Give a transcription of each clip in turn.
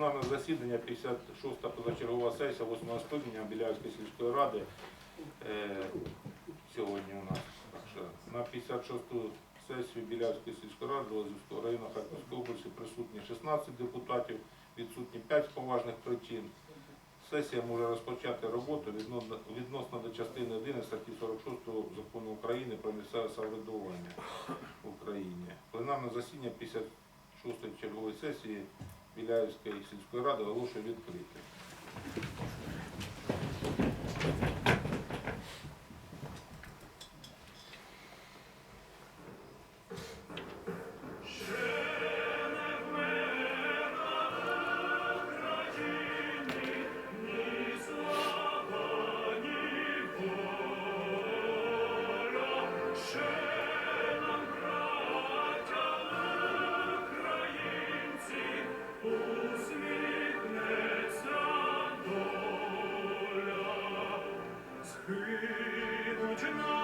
Пленарне засідання, 56-та позачергова сесія 8 скликання Біляївської сільської ради. Е, сьогодні у нас. На 56-ту сесію Біляївської сільської ради Лозівського району Харківської області присутні 16 депутатів, відсутні 5 з поважних причин. Сесія може розпочати роботу відносно до частини 1 статті 46 закону України про місцеве самоврядування в Україні. Пленарне засідання 56-ї чергової сесії Біляївської сільської ради оголошую відкритим. Amen.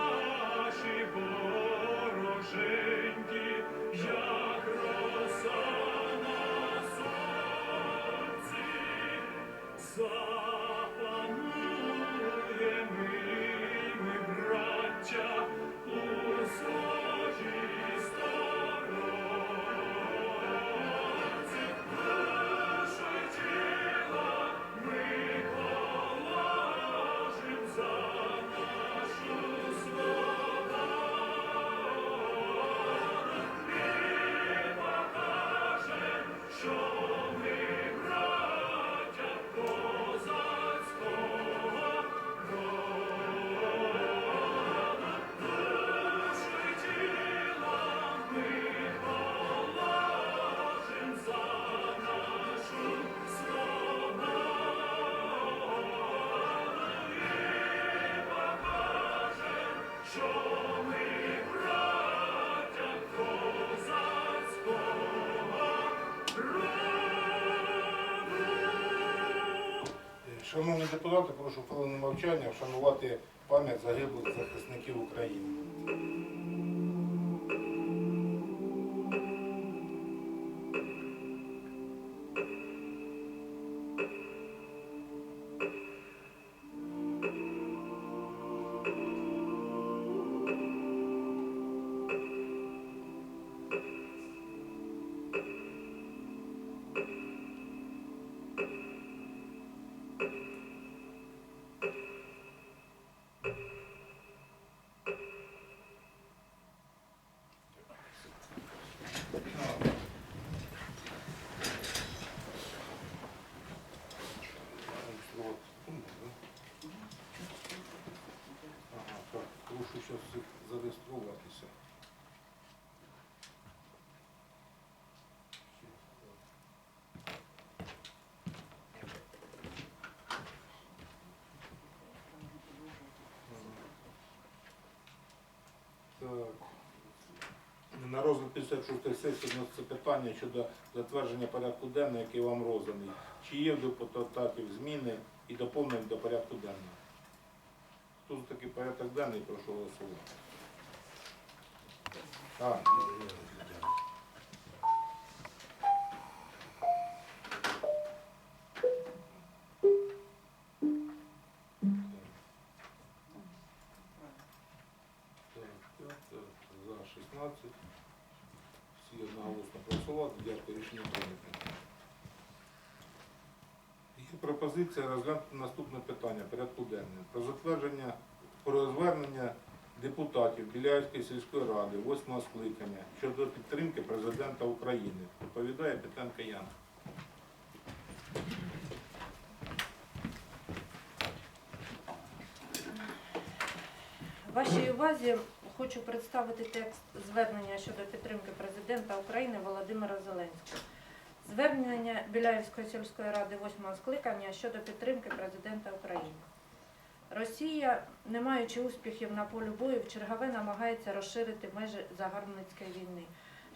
Шановні депутати, прошу хвилину мовчання вшанувати пам'ять загиблих захисників України. Зареєструватися. Так. На розгляд 56 сесії вноситься питання щодо затвердження порядку денного, який вам розданий. Чи є в депутатів зміни і доповнення до порядку денного? Хто за такий порядок денний, прошу голосувати. А, Так, так, так, за 16. Всі одноголосно проголосували. Дякую, рішення прийнято. Пропозиція розглянути наступне питання порядку денного. Про затвердження, про звернення депутатів Біляївської сільської ради 8 скликання щодо підтримки президента України. Доповідає Петенко Яна. Вашій увазі хочу представити текст звернення щодо підтримки президента України Володимира Зеленського. Звернення Біляївської сільської ради 8 скликання щодо підтримки президента України. Росія, не маючи успіхів на полі бою, в чергове намагається розширити межі загарбницької війни,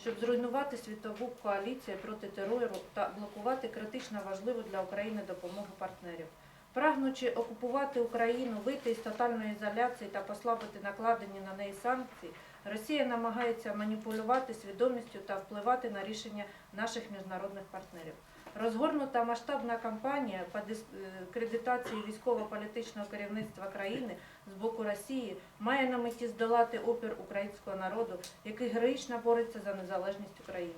щоб зруйнувати світову коаліцію проти терору та блокувати критично важливу для України допомогу партнерів. Прагнучи окупувати Україну, вийти із тотальної ізоляції та послабити накладені на неї санкції, Росія намагається маніпулювати свідомістю та впливати на рішення наших міжнародних партнерів. Розгорнута масштабна кампанія по дискредитації військово-політичного керівництва країни з боку Росії має на меті здолати опір українського народу, який героїчно бореться за незалежність України.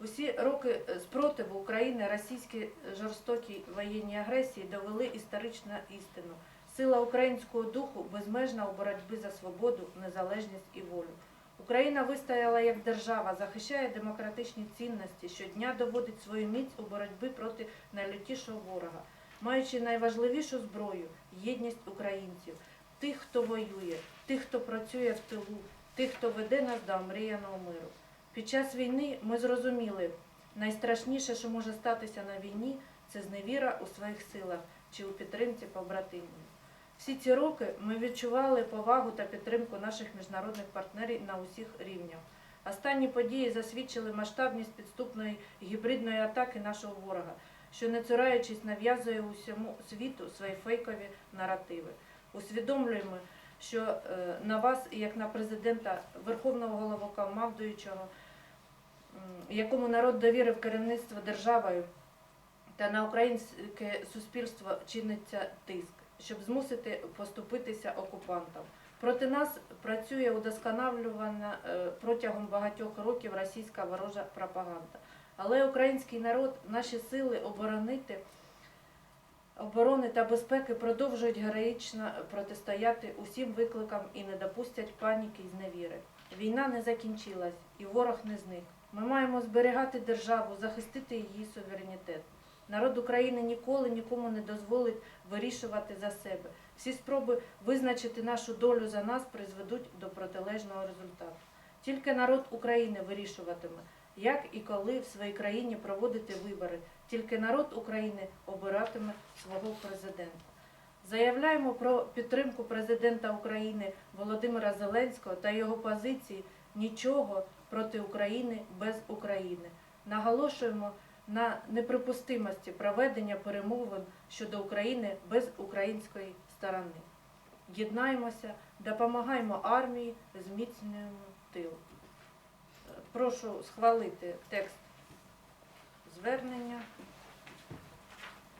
Усі роки е, спротиву України російській жорстокій воєнній агресії довели історичну істину. Сила українського духу безмежна у боротьбі за свободу, незалежність і волю. Україна вистояла як держава, захищає демократичні цінності, щодня доводить свою міць у боротьбі проти найлютішого ворога, маючи найважливішу зброю єдність українців, тих, хто воює, тих, хто працює в тилу, тих, хто веде нас до омріяного миру. Під час війни ми зрозуміли, найстрашніше, що може статися на війні, це зневіра у своїх силах чи у підтримці побратимів. Всі ці роки ми відчували повагу та підтримку наших міжнародних партнерів на усіх рівнях. Останні події засвідчили масштабність підступної гібридної атаки нашого ворога, що не цураючись нав'язує усьому світу свої фейкові наративи. Усвідомлюємо, що е, на вас, як на президента Верховного головнокомандуючого, м, якому народ довірив керівництво державою, та на українське суспільство чиниться тиск, щоб змусити поступитися окупантам. Проти нас працює удосконалювана е, протягом багатьох років російська ворожа пропаганда. Але український народ, наші сили оборонити, оборони та безпеки продовжують героїчно протистояти усім викликам і не допустять паніки і зневіри. Війна не закінчилась і ворог не зник. Ми маємо зберігати державу, захистити її суверенітет. Народ України ніколи нікому не дозволить вирішувати за себе. Всі спроби визначити нашу долю за нас призведуть до протилежного результату. Тільки народ України вирішуватиме, як і коли в своїй країні проводити вибори. Тільки народ України обиратиме свого президента. Заявляємо про підтримку президента України Володимира Зеленського та його позиції нічого проти України без України. Наголошуємо на неприпустимості проведення перемовин щодо України без української сторони. Єднаємося, допомагаємо армії, зміцнюємо тил. Прошу схвалити текст звернення.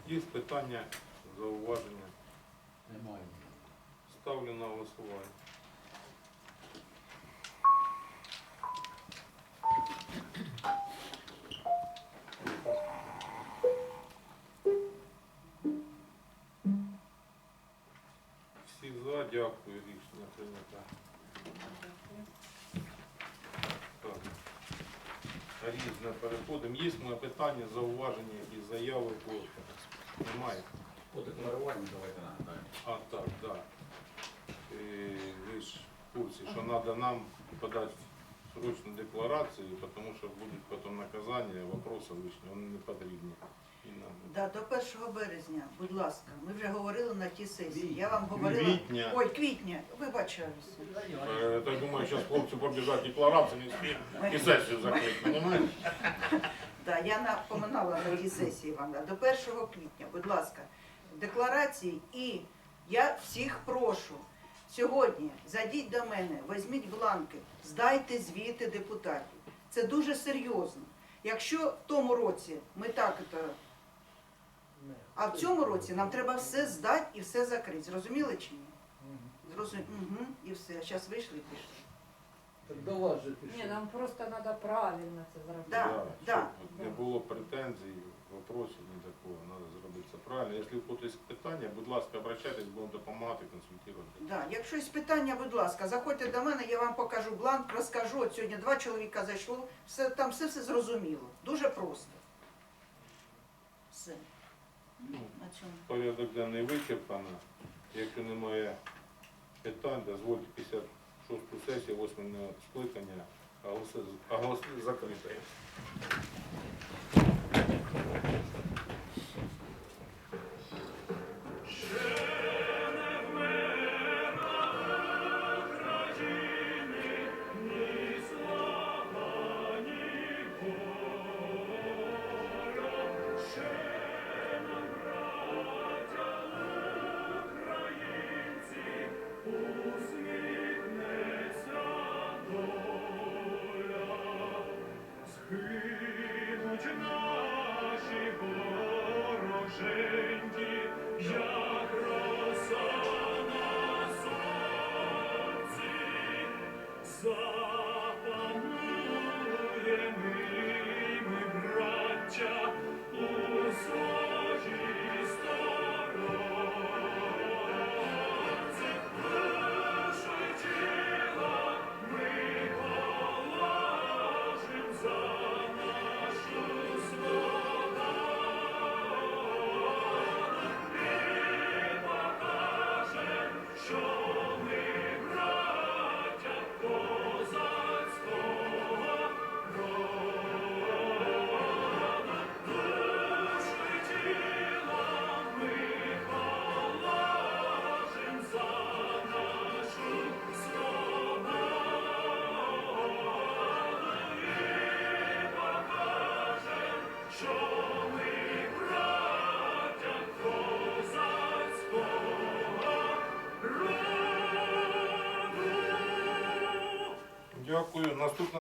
Є питання, зауваження. Немає. Ставлю на голосування. Дякую, рішення прийнято. Так. Різне переходимо. Є мене питання, зауваження і заяви по немає. По декларуванню давайте нагадаємо. А, так, да. Е, ви ж в курсі, що треба нам подати срочну декларацію, тому що будуть потім наказання, вопроси лишні, вони не потрібні. Да, до 1 березня, будь ласка, ми вже говорили на тій сесії. Я вам говорила. Квітня. Ой, квітня, вибачаюся. Е, Так думаю, зараз хлопці побіжать декларацію, і сесію закрити? Да, я напоминала на тій сесії вам. да, До 1 квітня, будь ласка, декларації і я всіх прошу. Сьогодні зайдіть до мене, візьміть бланки, здайте звіти депутатів. Це дуже серйозно. Якщо в тому році ми так а в цьому році нам треба все здати і все закрити. Зрозуміли чи ні? Зрозуміли. Угу. І все. Зараз вийшли і пішли. Так до вас же Ні, нам просто треба правильно це зробити. Да, да. Щоб не було претензій, вопросів, ні такого, треба зробити це правильно. Якщо в когось питання, будь ласка, обращайтесь, будемо допомагати, консультувати. Да. Якщо є питання, будь ласка, заходьте до мене, я вам покажу бланк, розкажу. От сьогодні два чоловіка зайшло, все, там все, все зрозуміло. Дуже просто. Все. Ну, На. Порядок денний вичерпано. Якщо немає питань, дозвольте 56-ту сесію 8 скликання А оголосити закритою. song. Дякую. Наступна